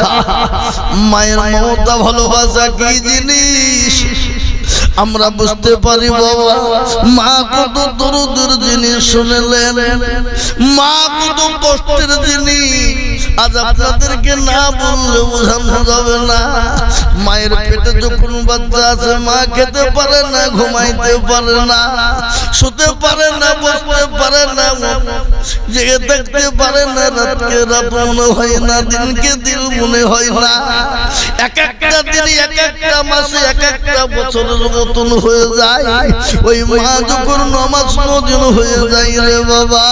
মায়ের মমতা ভালোবাসা কি জিনিস? আমরা বুঝতে পারি বাবা, মা কত দরদের জিনিস শুনলেন। মা কত কষ্টের জিনিস। আজ আপনাদেরকে না বললে বোঝানো যাবে না। মায়ের পেটে যখন বাচ্চা আছে, মা খেতে পারে না, ঘুমাইতে পারে না, শুতে পারে না, বসতে পারে না জেগে থাকতে পারে না, রাতকে রাত মনে হয় না, দিনকে দিন মনে হয় না। এক একটা দিন, এক একটা মাসে, এক একটা বছরের মতন হয়ে যায়। ওই মা যখন নমাজ নদিন হয়ে যায় রে বাবা।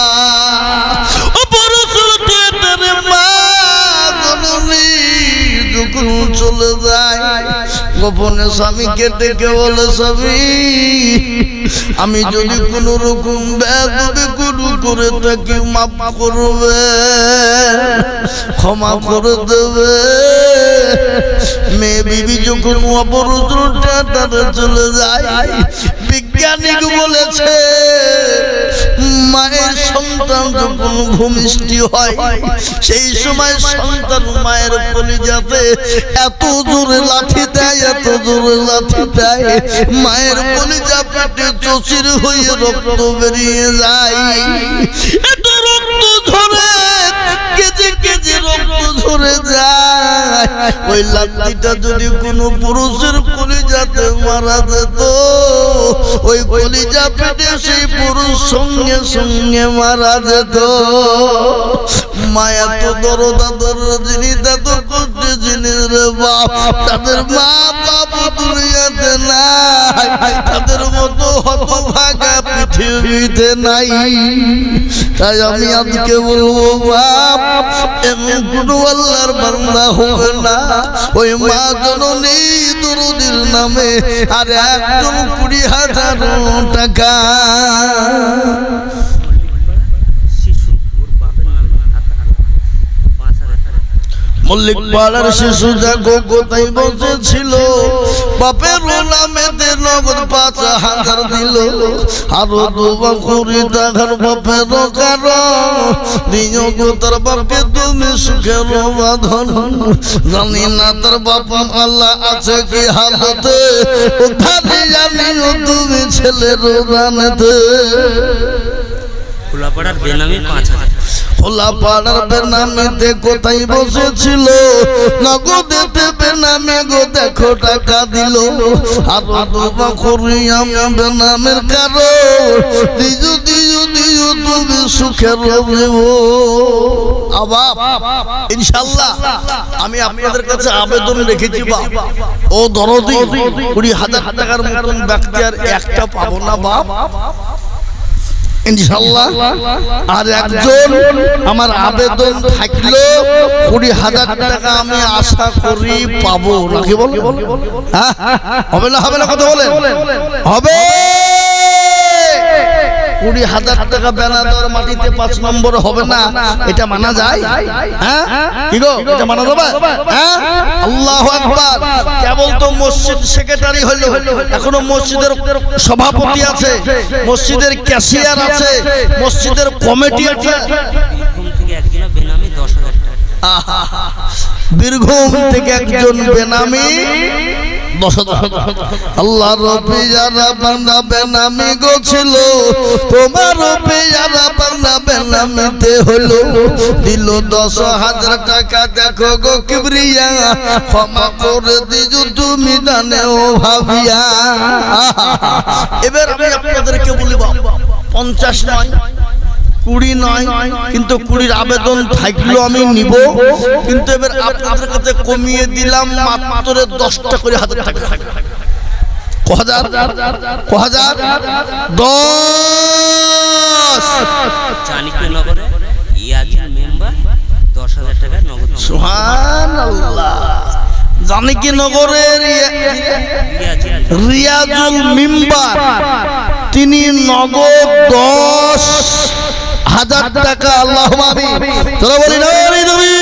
চলে যায়, গোপনে স্বামীকে ডেকে বলে, স্বামী, আমি যদি কোন রকম ব্যাধবে করে থাকি মাফ করবে, ক্ষমা করে দেবে। মেয়ে বিবি যখন অপরুদ্রটা তাদের চলে যায়, বিজ্ঞানিক বলেছে মায়ের সন্তান যখন ভূমিষ্ঠি হয়, সেই সময় সন্তান মায়ের কলিজাতে এত জোরে লাঠি দেয়, এত জোরে লাঠি দেয়। মায়ের কলিজা পেটে চচির হয়ে রক্ত বেরিয়ে যায়। এত রক্ত ঝরে কেজি কেজি রক্ত ধরে যায়। ওই লাঠিটা যদি কোনো পুরুষের কলিজাতে মারা যেত ওই কলিজা পেটে সেই পুরুষ সঙ্গে সঙ্গে মারা যেত। মায়া তো দরদা দর জিনিস এত করতে জিনিস রে বাপ। তাদের মা বাপ দুনিয়াতে নাই। তাদের মতো হতভাগা পৃথিবীতে নাই। তাই আমি আজকে বলব বাপ এমন কোনো আল্লাহর বান্দা হবে না। ওই মা জননী দরুদির নামে আর একদম কুড়ি হাজার টাকা শিশু ওর বাপের নাম পাঁচ হাজার মল্লিক পাড়ার শিশু জাগো কোথায় বসেছিল। বাপের নামেতে নগদ পাঁচ হাজার দিল। আরও দুবা কুড়ি টাকার বাপের কারণ। গো তার বাপকে তুমি সুখের বাঁধন। জানি না তার বাপ আল্লাহ আছে কি হালতে উদ্ধারে জানিও তুমি ছেলের রানেতে। খোলাপাড়ার বেনামি পাঁচ হাজার। খোলা পাড়ার বেনামিতে কোথায় বসেছিল। নগদেতে বেনামে গো দেখো টাকা দিল। আর দুবা করি আমি বেনামের কারও দিজু দিজু দিজু তুমি সুখে রবিব আবার ইনশাল্লাহ আমি আপনাদের কাছে আবেদন রেখেছি বা। ও দরদি, কুড়ি হাজার টাকার মতন ব্যক্তি আর একটা পাবো না বাপ। ইনশাল্লাহ আর একজন আমার আবেদন থাকল কুড়ি হাজার টাকা আমি আশা করি পাবো। নাকি বল হ্যাঁ? হবে না হবে না কথা বলেন। হবে। কুড়ি হাজার টাকা বেলা মাটিতে পাঁচ নম্বর হবে না? এটা মানা যায়? হ্যাঁ? কি গো? এটা মানা যাবে? হ্যাঁ? আল্লাহ আকবার। কেবল তো মসজিদ সেক্রেটারি হলো। এখনও মসজিদের সভাপতি আছে। মসজিদের ক্যাশিয়ার আছে। মসজিদের কমিটি আছে। বীরভূম থেকে একজন বেনামি আল্লাহ রবি যারা বান্দা বেনামি গো তোমার রবি যারা বান্দা বেনামিতে হলো দিল দশ হাজার টাকা, দেখো গো কিবরিয়া, ক্ষমা করে দিজু তুমি জানে ও ভাবিয়া। এবার আমি আপনাদেরকে বলিব, পঞ্চাশ নয় কুড়ি নয় কিন্তু কুড়ির আবেদন থাকলেও আমি নিব। কিন্তু এবার আপনাদের কাছে কমিয়ে দিলাম মাত্র দশটা করে হাতে টাকা। ক হাজার? ক হাজার? দশ! চাণক্য নগরে ইয়াজিন মেম্বার দশ হাজার টাকা নগদ সুহান জানকী নগরের রিয়াজুল মিম্বার তিনি নগদ দশ। হাজার টাকা আল্লাহ তোরা বলি, না নবী?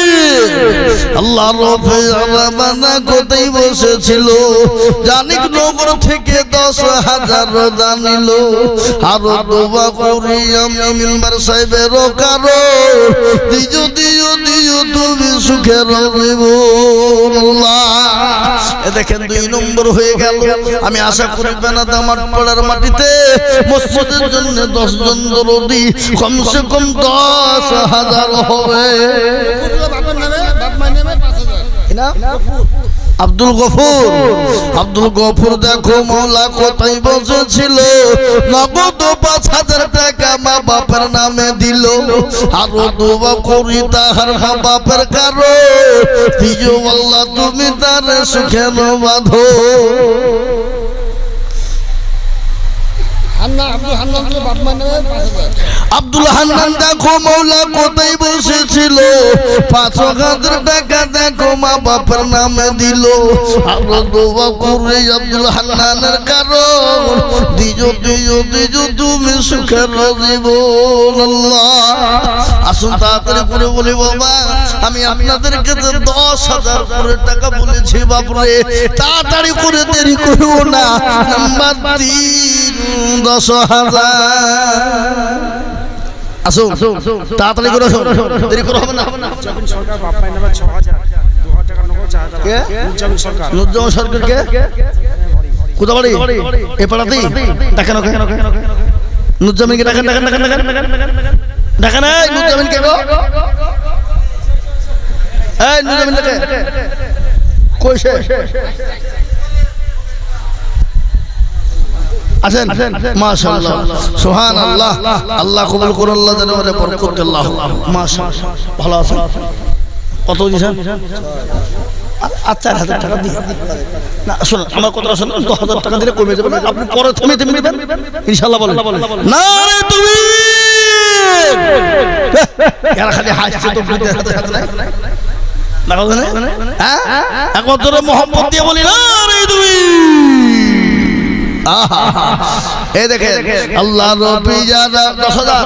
আল্লাহ আলামানা কোথায় বসেছিল? জানিক নগর থেকে দশ হাজার জানিল আরও দোবা করি আমি মিম্বার সাহেবের কারও দিজু দিজু দিজু তুমি সুখে দুই নম্বর হয়ে গেল। আমি আশা করি বেনাদা আমার পাড়ার মাটিতে মসজিদের জন্য দশ জন দরদি কমসে কম দশ হাজার হবে। আব্দুল গফুর। আব্দুল গফুর দেখো মৌলা কোথায় বসেছিল? নগদ পাঁচ হাজার টাকা মা বাপের নামে দিল। আরও দোবা করি তাহার মা বাপের কারও। তুমি তার সুখে বাঁধো। বসেছিল? মা নামে দিজ তুমি সুখের আসুন তাড়াতাড়ি করে বলি বাবা, আমি আপনাদেরকে দশ হাজার করে টাকা বলেছি বাপরে, তাড়াতাড়ি করে দেরি করব না। নাম্বার তিন। দশ হাজার। আসুন তাড়াতাড়ি করে আসুন। দেরি করে হবে না সরকার বাপ্পাই নামে ছ হাজার দু হাজার টাকা নগদ চার হাজার সরকার নুরজামান সরকারকে কোথা এ পাড়াতেই? দেখেন ওকে নুরজামিনকে দেখেন দেখেন দেখেন দেখেন দেখেন এই নুরজামিন কে গো? এই নুরজামিন কইছে আসেন মাশাআল্লাহ। সুবহানাল্লাহ। আল্লাহ কবুল করুন আল্লাহ যেন আমাদের বরকত দেন। আল্লাহ মাশাআল্লাহ। ভালো আছেন? কত দিয়েছেন? আর চার হাজার টাকা দিয়ে। না শোন আমার কথাটা শোন দশ হাজার টাকা দিলে কমে যাবে না। আপনি পরে থেমে থেমে দিবেন ইনশাল্লাহ বলেন। না তুমি এরা খালি হাসছে তো বুঝতে হাতে হাতে নাই। দেখো তো না? হ্যাঁ? একবার তোরে মোহাম্মদ দিয়ে বলি না রে তুমি আহা, এই দেখে আল্লাহ রবি যারা দশ হাজার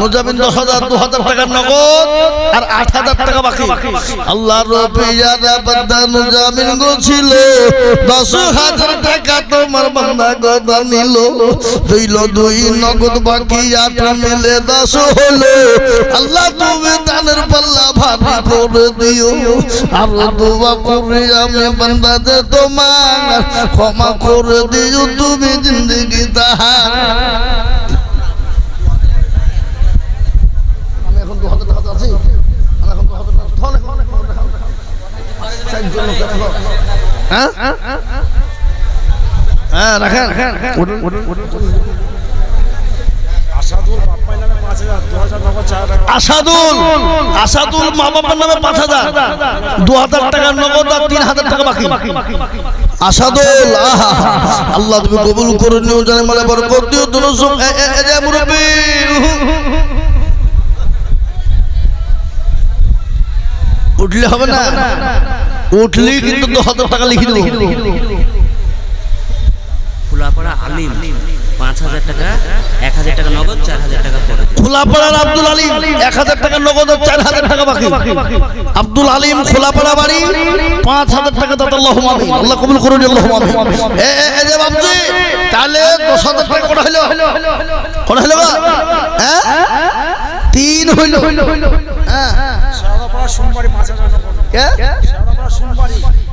মুজাবিন দশ হাজার দু হাজার টাকার নগদ আর আট হাজার টাকা বাকি। আল্লাহ রবি যারা বান্দা মুজামিন ছিল দশ হাজার টাকা তোমার বান্দা গদা নিল। দুইল দুই নগদ বাকি আট মিলে দশ হলো। আল্লাহ তুমি দানের পাল্লা ভারী করে দিও। আর দোয়া করে আমি বান্দা যে তোমার ক্ষমা করে দিও। তুমি জিন্দগি তাহার। আমি এখন দু হাজার টাকা আছি। আমি এখন দু হাজার। হ্যাঁ? হ্যাঁ রাখেন। আসাদুল আসাদুল মা বাবার নামে পাঁচ হাজার। দু হাজার টাকা নগদ আর তিন হাজার টাকা বাকি। আসাদুল আল্লাহ তুমি কবুল করে নিও, জানে মানে বরকত দিও, দুনো সব মুরব্বি। উঠলে হবে না? উঠলি কিন্তু দু হাজার টাকা লিখে দেবো। খোলাপাড়া আলিম। পাঁচ হাজার টাকা এক হাজার টাকা নগদ চার হাজার টাকা পরে। খোলাপাড়ার আব্দুল আলিম এক হাজার টাকা নগদ চার হাজার টাকা বাকি। আব্দুল আলিম খোলাপাড়া বাড়ি পাঁচ হাজার টাকা দাদা আল্লাহ আমিন আল্লাহ কবুল করুন আল্লাহ আমিন এ এ যে বাবজি তাহলে দশ হাজার টাকা কটা হইল? কটা হইল? হ্যাঁ তিন হইল। হ্যাঁ। পাঁচ হাজার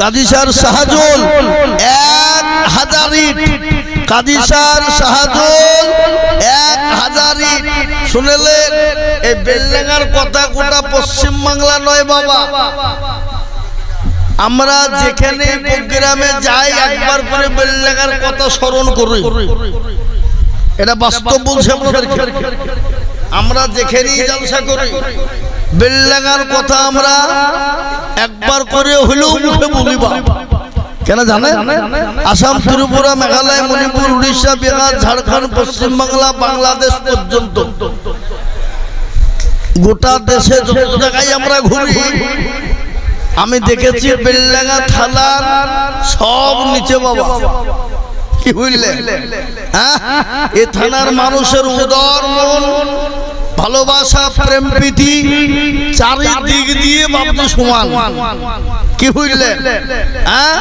কাদিসার শাহজুল, এক হাজার ইট। কাদিসার শাহজুল, এক হাজার ইট। শুনেলেন, এই বেলডাঙ্গার কথা গোটা পশ্চিম বাংলা নয় বাবা। আমরা যেখানে প্রোগ্রামে যাই, একবার করে বেলডাঙ্গার কথা স্মরণ করি। এটা বাস্তব বলছে আমরা যেখানেই জলসা করি বেলডাঙ্গার কথা আমরা একবার করে হলেও মুখে বলিবা। কেন জানে আসাম, ত্রিপুরা, মেঘালয়, মণিপুর, উড়িষ্যা, বিহার, ঝাড়খণ্ড, পশ্চিম বাংলা, বাংলাদেশ পর্যন্ত গোটা দেশে যত জায়গায় আমরা ঘুরি, আমি দেখেছি বেলডাঙ্গা থানার সব নিচে বাবা। কি বুঝলে হ্যাঁ? এ থানার মানুষের উদর মন ভালোবাসা প্রেম প্রীতি চারিদিক দিয়ে বাবু সমান। কি বুঝলে হ্যাঁ?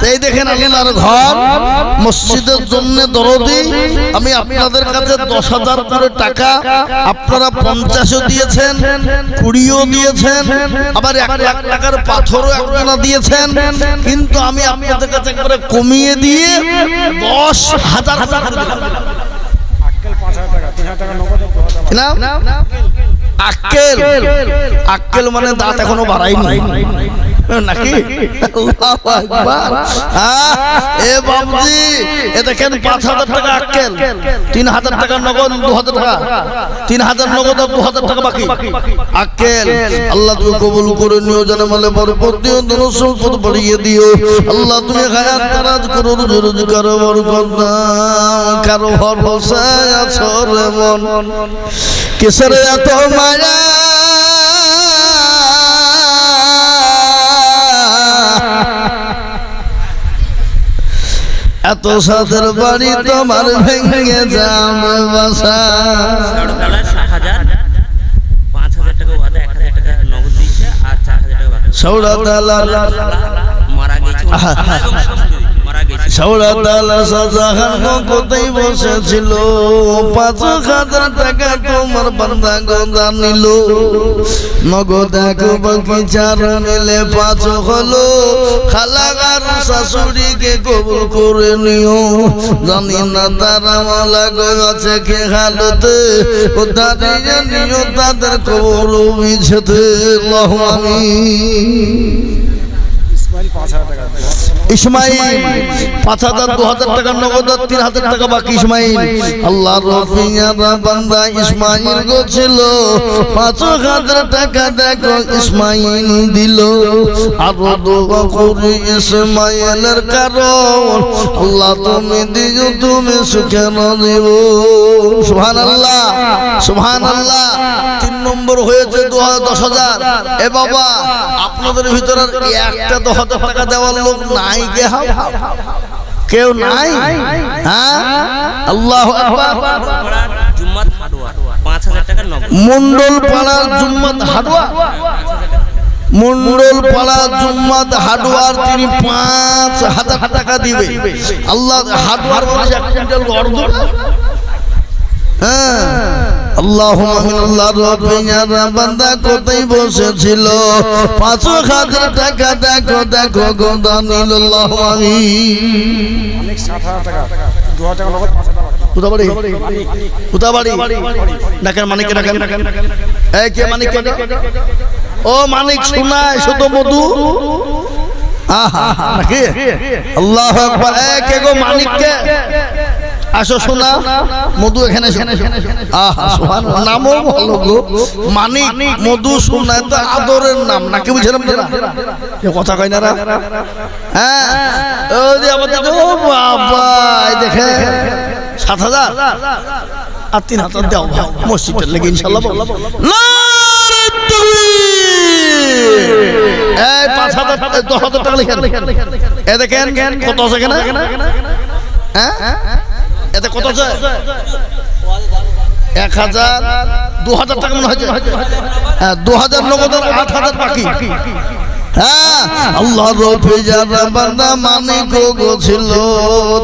তো এই দেখেন আল্লাহর ঘর মসজিদের জন্য দরদি। আমি আপনাদের কাছে দশ হাজার করে টাকা আপনারা পঞ্চাশও দিয়েছেন কুড়িও দিয়েছেন আবার এক লাখ টাকার পাথরও একজনা দিয়েছেন। কিন্তু আমি আপনাদের কাছে একবারে কমিয়ে দিয়ে দশ হাজার হাজার আক্কেল। আক্কেল মানে দাঁত এখনও বাড়াইনি। নাকি। হ্যাঁ, এ বাবজি এ দেখেন পাঁচ হাজার টাকা আক্কেল। তিন হাজার টাকা নগদ দু হাজার টাকা। তিন হাজার নগদ দু হাজার টাকা বাকি। আক্কেল আল্লাহ তুমি কবুল করে নিও জানে মালে বরকত দিও ধন সম্পদ বাড়িয়ে দিও। আল্লাহ তুমি হায়াত তারাজ করো রুজি রোজগার বরকত কারও ভরসায় আছো রে মন। কিসের এত মায়া? এত সাদের বাড়ি তোমার ভেঙে যাম বাসা। ষাড়তলায় ষাট হাজার। পাঁচ হাজার টাকা ওয়াদা এক হাজার টাকা নগদ দিয়েছে আর চার হাজার টাকা বাকি। সৌরা তালা মারা গেছে। মারা গেছে সৌরা তালা শাহজাহান কোথায় বসেছিল? পাঁচ হাজার টাকা তোমার বান্দা গোদা নিল। নগদ এক চার নিলে পাঁচ হলো। খালাগার শাশুড়িকে কবুল করে নিও। জানি না তারা মালা আছে কে হালতে। ও দাঁড়িয়ে নিও তাদের কবর মিছেতে লহ আমি ইসমাইল পাঁচ হাজার টাকা। ইসমাইল পাঁচ হাজার, দু হাজার টাকা, নগদ তিন হাজার টাকা বাকি ইসমাইল আল্লাহ বান্দা ইসমাইল ছিল। হাজার টাকা দেখো ইসমাইল দিল। আরও দোয়া করি ইসমাইলের কারণ। আল্লাহ তুমি দিও, তুমি সুখে সুহান আল্লাহ তিন নম্বর হয়েছে দু দশ হাজার। এ বাবা, আপনাদের ভিতরে একটা দশ হাজার টাকা দেওয়ার লোক নাই হাও? কেউ নাই? হ্যাঁ? আল্লাহ মন্ডল পাড়ার জুম্মাত হাডুয়া। মন্ডল পাড়া জুম্মাত হাডুয়ার তিনি পাঁচ হাজার টাকা দিবে। আল্লাহ হাডুয়ার হ্যাঁ? বান্দা কোথায় বসেছিল? পাঁচ হাজার টাকা দেখো দেখো গোদা আল্লাহ আমি অনেক ষাট হাজার টাকা দু হাজার টাকা নগদ পাঁচ হাজার টাকা। উদাবাড়ি উদাবাড়ি ডাকেন মানিককে ডাকেন। এই কে মানিক ও মানিক শোনায় শুধু মধু। আহা নাকি? আল্লাহ আকবার। এ কে গো মানিক কে আসো শোনা মধু এখানে নামও ভালো গো। মানিক মধু শোনায় তো আদরের নাম নাকি বুঝলাম কথা কয় না হ্যাঁ। ওই যে আমাদের ও বাবা দেখে সাত হাজার? আর তিন হাজার দেও ভাই। মসজিদের লেগে ইনশাল্লাহ এই পাঁচ হাজার দশ হাজার টাকা লিখেন। এ দেখেন কত আছে এখানে? হ্যাঁ। এতে কত যায়? এক হাজার দু হাজার টাকা মনে হয় হ্যাঁ দু হাজার নগদ আট হাজার বাকি। আল্লাহ রফি যারা বান্দা মানি গো ছিল,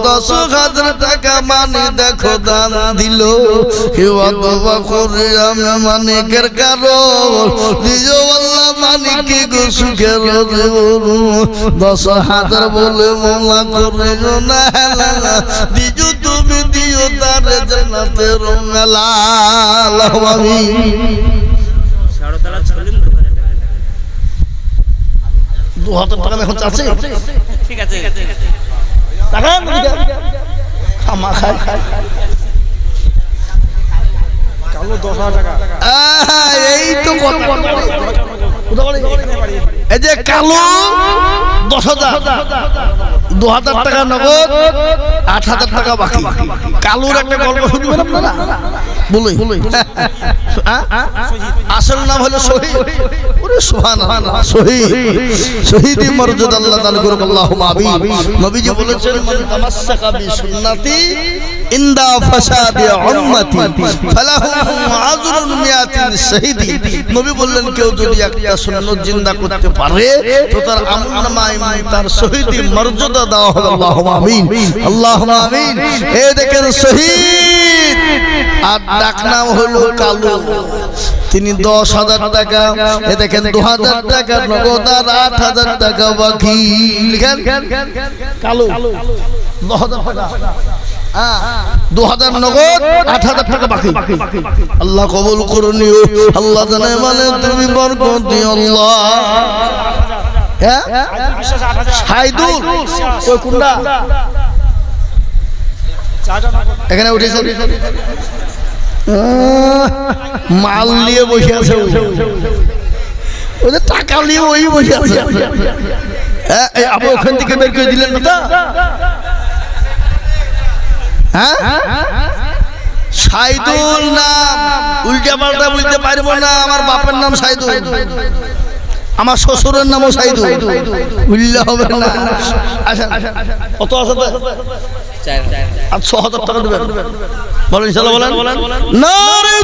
দশ হাজার টাকা মানি দেখো দান দিল। কেউ দোয়া করে আমি মানিকের কারণ নিজ আল্লাহ মানিকে গো সুখের দশ হাজার বলে মোলা করে না দিজ তুমি দিও তার জানাতের মেলা। আল্লাহ আমিন ষাড়তলা ছলিম দু হাজার টাকা দু হাজার টাকা এখন চাচ্ছে? ঠিক আছে টাকা খামা খায় কালো দশ হাজার টাকা। এই তো এই যে কালো দশ হাজার। দু হাজার টাকা নগদ আট হাজার টাকা বাকি। কালুর একটা গল্প শুনবেন আপনারা হ্যাঁ? আসল আল্লাহ নবীজি নবী বললেন, কেউ যদি একটা সুন্নাত জিন্দা করতে পারে, তো তার আমলনামায় তার শহীদি মর্যাদা দেওয়া হবে আল্লাহুম্মা আমিন। আল্লাহুম্মা আমিন। এই দেখেন শহীদ। আর ডাক নাম হলো কালু। তিনি দশ হাজার টাকা এ দেখেন দু হাজার টাকা নগদ আর আট হাজার টাকা বাকি। কালু। হ্যাঁ, দু হাজার নগদ আট হাজার টাকা বাকি। আল্লাহ কবুল করুনিও আল্লাহ জানে মানে তুমি বরকত দিও আল্লাহ। হ্যাঁ? সাইদুল ওই কুন্ডা। এখানে উঠেছে। মাল নিয়ে বসে আছে ওদের টাকা নিয়ে ওই বসে আছে। হ্যাঁ, আপনি ওখান থেকে বের করে দিলেন না তো? হ্যাঁ? সাইদুল নাম। উল্টা পাল্টা বলতে পারব না আমার বাপের নাম সাইদুল। আমার শ্বশুরের নামও সাইদু উল্লে হবে না। আচ্ছা কত আছে তো? চার আর ছ হাজার টাকা দেবেন। বলেন ইনশাল্লাহ বলেন। নারে তুমি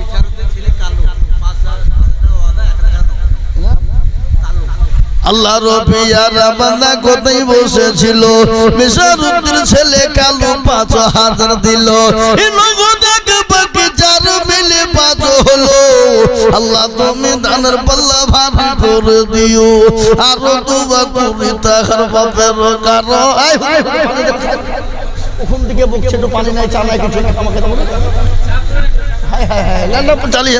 আল্লাহ রবিয়ারা বান্দা কোথায় বসেছিল মিশরুদ্দিন ছেলে কালো পাঁচ হাজার দিল চার মিলে পাঁচ হলো আল্লাহ তুমি দানের পাল্লা ভাবি করে দিও আরও দুবা করি তাহার বাপের কারও। ওখান থেকে বকছে একটু পানি নাই চা নাই কিছু নাই আমাকে দেবো না? হায় হায় হায় না, না, চালিয়ে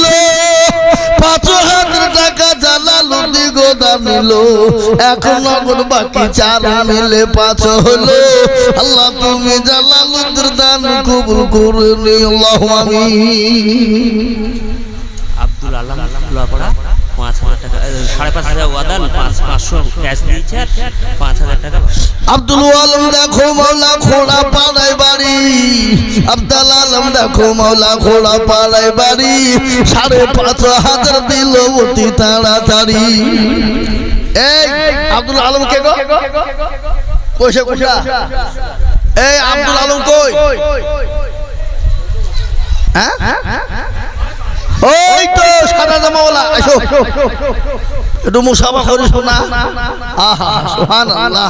গোদা নিল। এখন নগর বাকি চার মিলে পাঁচ হলো। আল্লাহ তুমি জালালউদ্দিন দান কবুল করে নিও। আমিন। আব্দুল আলম লোয়াপাড়া পাঁচ হাজার টাকা এ, সাড়ে পাঁচ হাজার ওয়াদান, পাঁচ পাঁচশো ক্যাশ দিয়েছে আর পাঁচ হাজার টাকা আব্দুল আলম দেখো মাওলা খোড়া পাড়ায় বাড়ি। আব্দুল আলম দেখো মাওলা খোড়া পাড়ায় বাড়ি। সাড়ে পাঁচ হাজার দিল অতি তাড়াতাড়ি। এই, আব্দুল আলম কে গো? কইছে কইছা এই, আব্দুল আলম কই? হ্যাঁ? ওই তো সাদা জামাওয়ালা আসো একটু মুসাফা করিস না আহা সুহান আল্লাহ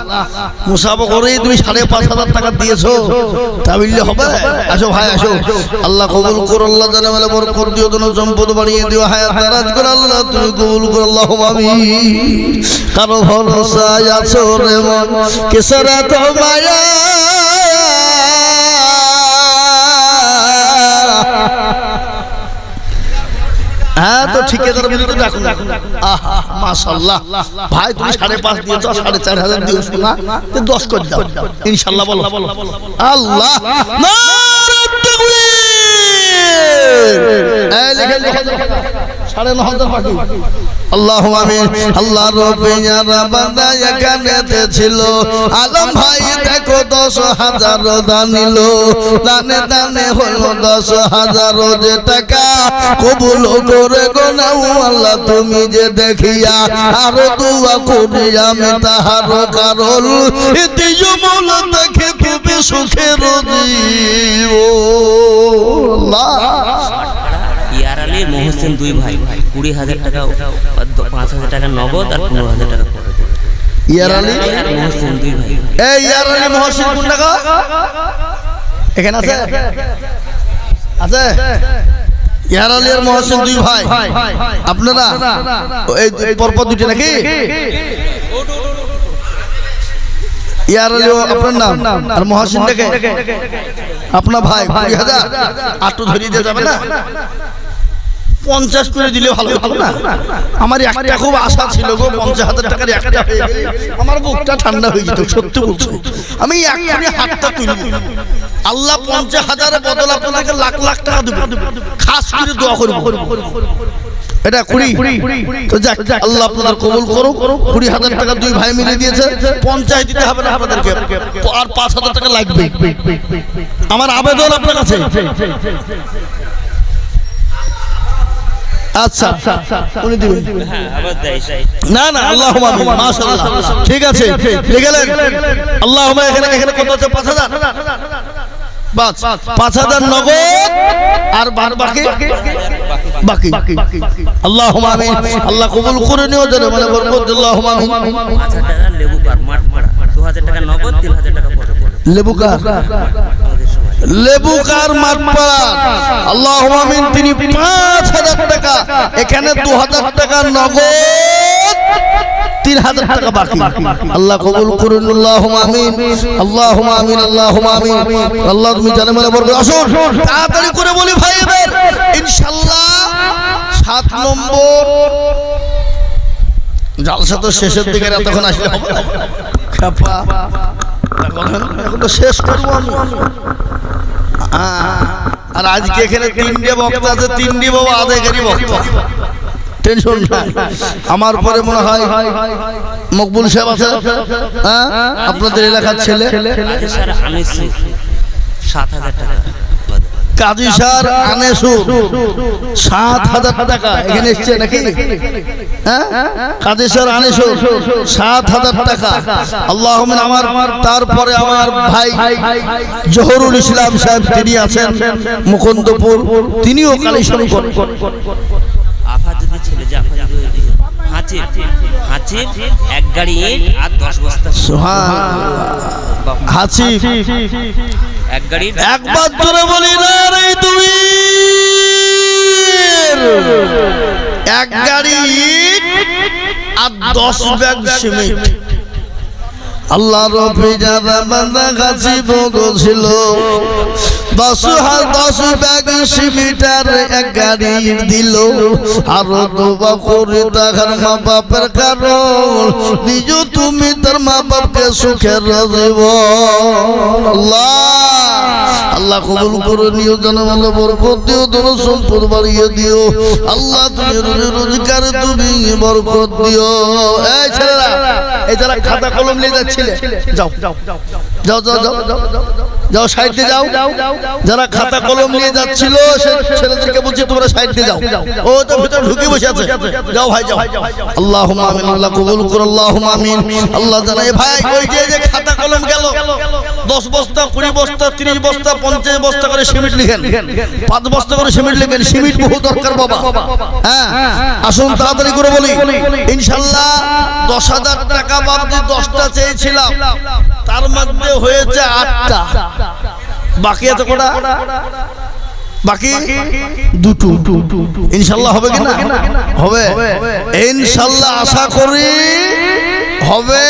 মুসাফা করেই তুমি সাড়ে পাঁচ হাজার টাকা দিয়েছ। তা বললে হবে। আসো ভাই আসো আল্লাহ কবুল করো, আল্লাহ জানে বলে বরকত দিও, যেন সম্পদ বাড়িয়ে দিও, হায়াত দারাজ করে আল্লাহ, তুমি কবুল করো আল্লাহ আমি কারও ভরসায় আছো রে মন কিসের এত মায়া। হ্যাঁ তো ঠিকাদার বিরুদ্ধে ডাকুন আহা মাশাল্লাহ ভাই তুমি সাড়ে পাঁচ দিয়েছ সাড়ে চার হাজার দিয়েছ না? তো দশ করে দাও। ইনশাল্লাহ বলো। আল্লাহ নারে আল্লাহ আলম ভাই দশ হাজার দানে দশ হাজার টাকা। কবুল করে আল্লাহ, তুমি যে দেখিয়া, আর দুয়া করি আমি তাহার কারণ। দেখে তুমি সুখের আলী মহসিন দুই ভাই কুড়ি হাজার টাকা পাঁচ হাজার টাকা নগদ আর পনেরো হাজার টাকা ইয়ার আলী? আর দুই ভাই। এই ইয়ার আলী মহসিন কোন টাকা এখানে আছে? আছে? ইয়ার আলী আর মহসিন দুই ভাই। আপনারা? এই পরপর দুটি নাকি? ইয়ার আলী আপনার নাম? আর মহসিন আপনার ভাই কুড়ি হাজার। আটু ধরিয়ে দিয়ে যাবে না? পঞ্চাশ করে দিলে ভালো ভালো না? আমার একটা খুব আশা ছিল গো, পঞ্চাশ হাজার টাকার একটা হয়ে গেলে আমার বুকটা ঠান্ডা হয়ে যেত, সত্যি বলছি। আমি এখনই হাতটা তুলব। আল্লাহ পঞ্চাশ হাজারের বদল আপনাকে লাখ লাখ টাকা দেবে। খাস করে দোয়া করব। এটা কুড়ি তো যাক, আল্লাহ আপনাদের কবুল করো কুড়ি হাজার টাকা দুই ভাই মিলে দিয়েছে। পঞ্চায়েত দিতে হবে না আপনাদেরকে। আর পাঁচ হাজার টাকা লাগবে। আমার আবেদন আপনার কাছে। আচ্ছা উনি দিবেন। হ্যাঁ না না আল্লাহ মাশাআল্লাহ। ঠিক আছে লিখে গেলেন আল্লাহ এখানে এখানে কত আছে? পাঁচ হাজার? বাস পাঁচ হাজার নগদ আর বার বাকি? বাকি আল্লাহ আমিন। আল্লাহ কবুল করে নিও যেন মানে বরকত আল্লাহ আমিন। পাঁচ হাজার টাকা লেবু পার মাঠ মারা দু হাজার টাকা নগদ তিন হাজার টাকা পরে পরে লেবু কার? আমাদের সমাজে লেবু কার মাঠপাড়া। আল্লাহ আমিন, তিনি পাঁচ হাজার টাকা। এখানে দু হাজার টাকা নগদ, তিন হাজার আল্লাহ আল্লাহ আল্লাহ আল্লাহ জানে মানে তাড়াতাড়ি করে সাত নম্বর। জালসা তো শেষের দিকে এতক্ষণ আসলে শেষ করব আমি। আর আজকে এখানে তিনটে বক্তা আছে, তিনটি বাবা আদায়কারী বক্তা। টেনশন নাই। আমার পরে মনে হয় মকবুল সাহেব আছে হ্যাঁ? আপনাদের এলাকার ছেলে। সাত হাজার টাকা। কাজী স্যার আনেসু সাত হাজার টাকা। এখানে এসছে নাকি? হ্যাঁ? কাজী স্যার আনেসু সাত হাজার টাকা। আল্লাহ আমার তারপরে আমার ভাই জহরুল ইসলাম সাহেব তিনি আছেন মুকুন্দপুর। তিনিও কালেকশন করেন। আফা যদি ছেলে এক গাড়ি আর দশ বস্তা গাড়ি একবার ধরে বলি, না রে তুমি এক গাড়ি আর দশ ব্যাগ সিমেন্ট। আল্লাহ রফি যারা বান্দা গাছি বগছিল দশ দশ ব্যাগ সিমিটার এক গাড়ি দিল। আরও দোবা করে তাহার মা বাপের কারণ। নিজ তুমি তার মা বাপকে সুখের দেব আল্লাহ! আল্লাহ কবুল করে, নিও জনমালে বরকত দিও ধন সম্পদ বাড়িয়ে দিও। আল্লাহ তুমি রোজি রোজগার, তুমি বরকত দিও। এই ছেলেরা, এই যারা খাতা কলম নিয়ে যাচ্ছিলে, যাও যাও যাও যাও যাও সাইডে যাও। যারা খাতা কলম নিয়ে যাচ্ছিল, সে ছেলেদেরকে বলছি, তোমরা সাইডে যাও। ও তো ভিতরে ঢুকে বসে আছে। যাও ভাই, যাও। আল্লাহ আমিন, আল্লাহ কবুল করো আল্লাহ আমিন। আল্লাহ জানাই ভাই, ওই যে খাতা কলম গেল। দশ বস্তা, কুড়ি বস্তা, তিরিশ বস্তা, পঞ্চাশ বস্তা করে সিমেন্ট লিখেন। পাঁচ বস্তা করে সিমেন্ট লিখেন। সিমেন্ট বহু দরকার বাবা। হ্যাঁ আসুন তাড়াতাড়ি করে বলি। ইনশাল্লাহ দশ হাজার টাকা বাবদি দশটা চেয়েছিলাম। তার মধ্যে হয়েছে আটটা। বাকি এত কটা? বাকি দুটো। ইনশাল্লাহ হবে কিনা হবে। ইনশাল্লাহ আশা করি হবে।